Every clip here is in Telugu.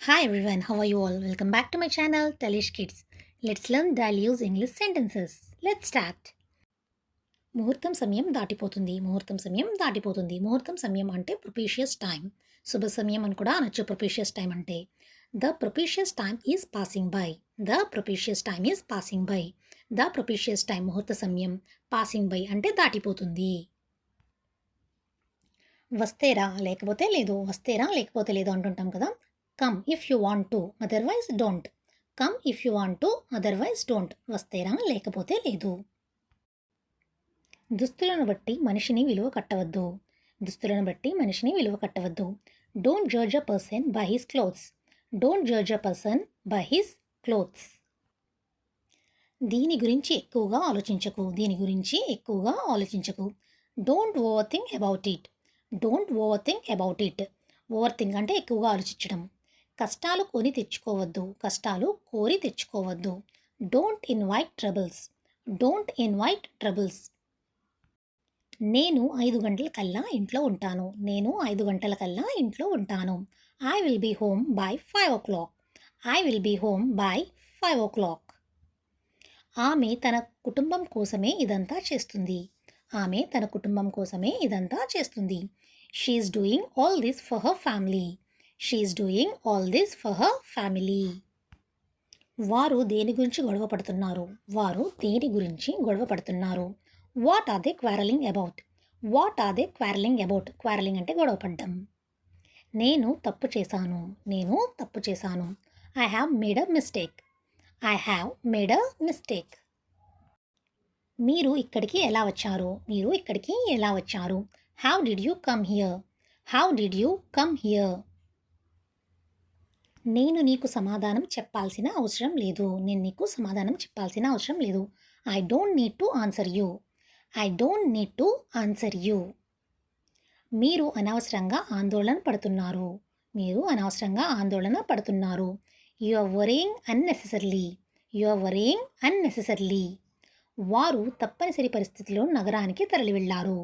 Hi everyone, how are you all? Welcome back to my channel, Talish Kids. Let's learn daily use English sentences. Let's start. ముహూర్తం సమయం దాటిపోతుంది ముహూర్తం సమయం దాటిపోతుంది ముహూర్తం సమయం అంటే ప్రొపీషియస్ టైం శుభ సమయం అని కూడా అనొచ్చు ప్రొపీషియస్ టైం అంటే the propitious time is passing by the propitious time is passing by the propitious time ముహూర్త సమయం పాసింగ్ బై అంటే దాటిపోతుంది వస్తేరా లేకపోతే లేదు వస్తేరా లేకపోతే లేదు అంటుంటాం కదా come if you want to otherwise don't come if you want to otherwise don't వస్తేరా లేకపోతే లేదు. దుస్తులను బట్టి మనిషిని విలువ కట్టవద్దు. దుస్తులను బట్టి మనిషిని విలువ కట్టవద్దు. Don't judge a person by his clothes don't judge a person by his clothes దీని గురించి ఎక్కువగా ఆలోచించకు. దీని గురించి ఎక్కువగా ఆలోచించకు. Don't over think about it don't over think about it over think అంటే ఎక్కువగా ఆలోచించడం. కష్టాలు కొని తెచ్చుకోవద్దు కష్టాలు కోరి తెచ్చుకోవద్దు. Don't invite troubles don't invite troubles నేను ఐదు గంటల కల్లా ఇంట్లో ఉంటాను. నేను ఐదు గంటల కల్లా ఇంట్లో ఉంటాను. I will be home by five o'clock I will be home by five o'clock ఆమె తన కుటుంబం కోసమే ఇదంతా చేస్తుంది. ఆమె తన కుటుంబం కోసమే ఇదంతా చేస్తుంది. She's doing all this for her family she's doing all this for her family వారు దేని గురించి గొడవ పడుతున్నారు? వారు దేని గురించి గొడవ పడుతున్నారు? What are they quarreling about what are they quarreling about quarreling అంటే గొడవ పడ్డం. నేను తప్పు చేశాను. నేను తప్పు చేశాను. I have made a mistake I have made a mistake మీరు ఇక్కడికి ఎలా వచ్చారు? మీరు ఇక్కడికి ఎలా వచ్చారు? How did you come here how did you come here నేను నీకు సమాధానం చెప్పాల్సిన అవసరం లేదు. నేను నీకు సమాధానం చెప్పాల్సిన అవసరం లేదు. I don't need to answer you I don't need to answer you మీరు అనవసరంగా ఆందోళన పడుతున్నారు. మీరు అనవసరంగా ఆందోళన పడుతున్నారు. You are worrying unnecessarily you are worrying unnecessarily వారు తప్పనిసరి పరిస్థితిలో నగరానికి తరలి వెళ్ళారు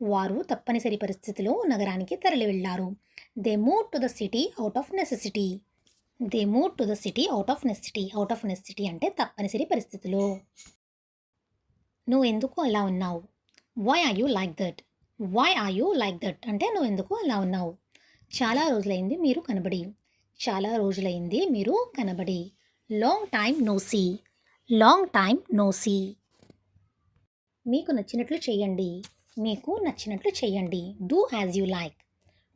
వారు తప్పనిసరి పరిస్థితిలో నగరానికి తరలి వెళ్ళారు they move to the city out of necessity they move to the city out of necessity out of necessity అంటే తప్పనిసరి పరిస్థితులు. నువ్వు ఎందుకు అలా ఉన్నావు? Why are you like that why are you like that అంటే నువ్వు ఎందుకు అలా ఉన్నావు? చాలా రోజులైంది మీరు కనబడి. చాలా రోజులైంది మీరు కనబడి. Long time no see long time no see మీకు నచ్చినట్లు చేయండి. మీకు నచ్చినట్లు చేయండి. Do as you like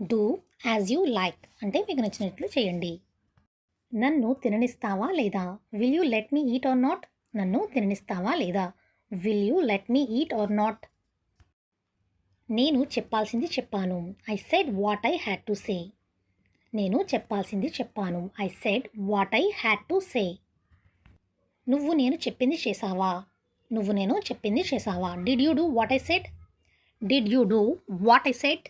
do as you like అంటే మీకు నచ్చినట్లు చేయండి. నన్ను తిననిస్తావా లేదా? Will you let me eat or not నన్ను తిననిస్తావా లేదా? Will you let me eat or not నేను చెప్పాల్సింది చెప్పాను. I said what I had to say నేను చెప్పాల్సింది చెప్పాను. I said what I had to say నువ్వు నేను చెప్పింది చేసావా నువ్వు నేను చెప్పింది చేసావా did you do what I said did you do what I said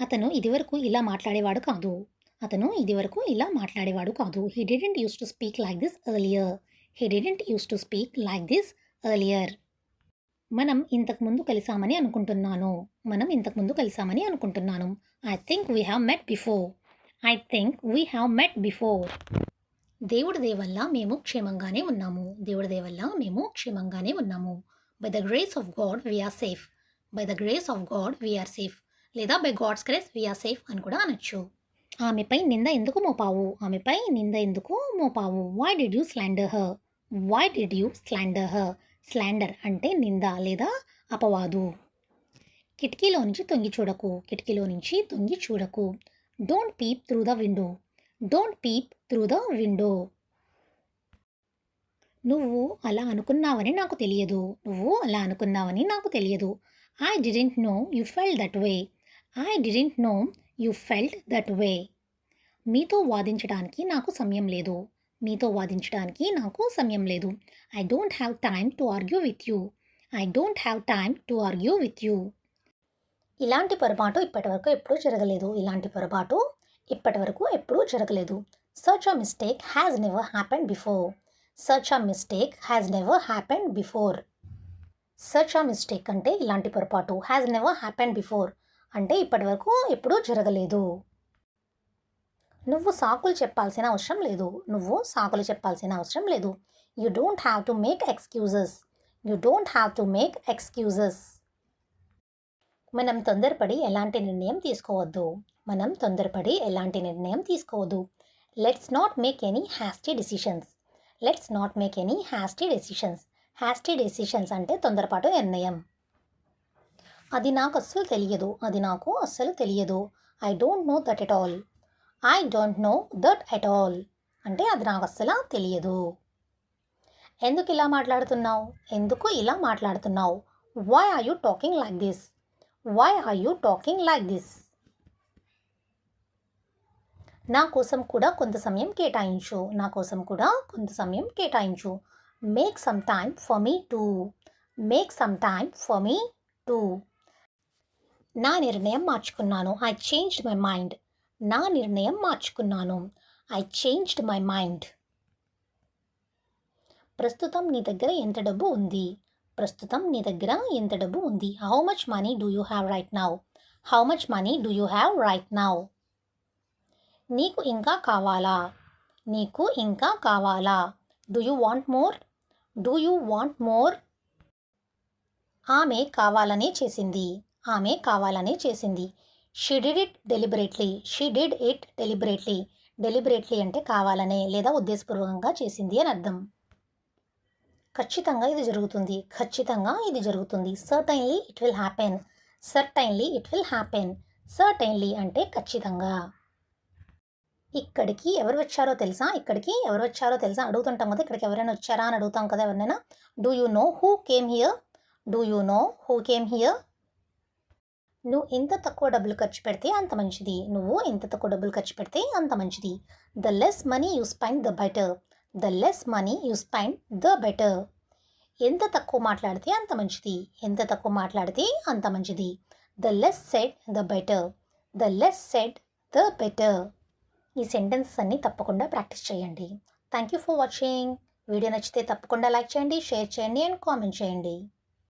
అతను ఇదివరకు ఇలా మాట్లాడేవాడు కాదు. అతను ఇదివరకు ఇలా మాట్లాడేవాడు కాదు. He didn't use to speak like this earlier he didn't use to speak like this earlier మనం ఇంతకుముందు కలిసామని అనుకుంటున్నాను. మనం ఇంతకుముందు కలిసామని అనుకుంటున్నాను. I think we have met before I think we have met before దేవుడి దేవల్ల మేము క్షేమంగానే ఉన్నాము. దేవుడి దేవల్ల మేము క్షేమంగానే ఉన్నాము. By the grace of God we are safe by the grace of God we are safe లేదా by God's grace we are safe అని కూడా అనొచ్చు. ఆమెపై నింద ఎందుకు మోపావు? ఆమెపై నింద ఎందుకు మోపావు? Why did you slander her why did you slander her slander అంటే నింద లేదా అపవాదు. కిటికీలో నుంచి తొంగి చూడకు. కిటికీలో నుంచి తొంగి చూడకు. Don't peep through the window don't peep through the window నువ్వు అలా అనుకున్నావని నాకు తెలియదు. నువ్వు అలా అనుకున్నావని నాకు తెలియదు. I didn't know you felt that way I didn't know you felt that way. మీతో వాదించడానికి నాకు సమయం లేదు. మీతో వాదించడానికి నాకు సమయం లేదు. I don't have time to argue with you. I don't have time to argue with you. ఇలాంటి పొరపాటు ఇప్పటివరకు ఎప్పుడూ జరగలేదు. ఇలాంటి పొరపాటు ఇప్పటివరకు ఎప్పుడూ జరగలేదు. Such a mistake has never happened before such a mistake has never happened before such a mistake అంటే ఇలాంటి పొరపాటు హ్యాస్ నెవర్ హ్యాపెండ్ బిఫోర్ అంటే ఇప్పటివరకు ఎప్పుడూ జరగలేదు. నువ్వు సాకులు చెప్పాల్సిన అవసరం లేదు. నువ్వు సాకులు చెప్పాల్సిన అవసరం లేదు. You don't have to make excuses you don't have to make excuses మనం తొందరపడి ఎలాంటి నిర్ణయం తీసుకోవద్దు. మనం తొందరపడి ఎలాంటి నిర్ణయం తీసుకోవద్దు. Let's not make any hasty decisions let's not make any hasty decisions hasty decisions అంటే తొందరపాటు నిర్ణయం. అది నాకు అస్సలు తెలియదు. అది నాకు అస్సలు తెలియదు. I don't know that at all I don't know that at all అంటే అది నాకు అస్సలు తెలియదు. ఎందుకు ఇలా మాట్లాడుతున్నావు? ఎందుకు ఇలా మాట్లాడుతున్నావు? Why are you talking like this why are you talking like this నా కోసం కూడా కొంత సమయం కేటాయించు. నా కోసం కూడా కొంత సమయం కేటాయించు. Make some time for me too make some time for me too నా నిర్ణయం మార్చుకున్నాను. ఐ చేంజ్డ్ మై మైండ్ నా నిర్ణయం మార్చుకున్నాను. ఐ చేంజ్డ్ మై మైండ్ ప్రస్తుతం నీ దగ్గర ఎంత డబ్బు ఉంది? ప్రస్తుతం నీ దగ్గర ఎంత డబ్బు ఉంది? How much money do you have right now how much money do you have right now నీకు ఇంకా కావాలా? నీకు ఇంకా కావాలా? Do you want more do you want more ఆమె కావాలనే చేసింది. ఆమె కావాలనే చేసింది. She did it deliberately she did it deliberately deliberately అంటే కావాలనే లేదా ఉద్దేశపూర్వకంగా చేసింది అని అర్థం. ఖచ్చితంగా ఇది జరుగుతుంది. ఖచ్చితంగా ఇది జరుగుతుంది. Certainly it will happen certainly it will happen certainly అంటే ఖచ్చితంగా. ఇక్కడికి ఎవరు వచ్చారో తెలుసా? ఇక్కడికి ఎవరు వచ్చారో తెలుసా? అడుగుతుంటాం కదా ఇక్కడికి ఎవరైనా వచ్చారా అని అడుగుతాం కదా ఎవరినైనా? Do you know who came here do you know who came here నువ్వు ఎంత తక్కువ డబ్బులు ఖర్చు పెడితే అంత మంచిది. నువ్వు ఎంత తక్కువ డబ్బులు ఖర్చు పెడితే అంత మంచిది. The less money you spend the better. The less money you spend the better. ఎంత తక్కువ మాట్లాడితే అంత మంచిది. ఎంత తక్కువ మాట్లాడితే అంత మంచిది. The less said the better. The less said the better. ఈ సెంటెన్సెస్ అన్నీ తప్పకుండా ప్రాక్టీస్ చేయండి. Thank you for watching. Video నచ్చితే తప్పకుండా లైక్ చేయండి షేర్ చేయండి అండ్ కామెంట్ చేయండి.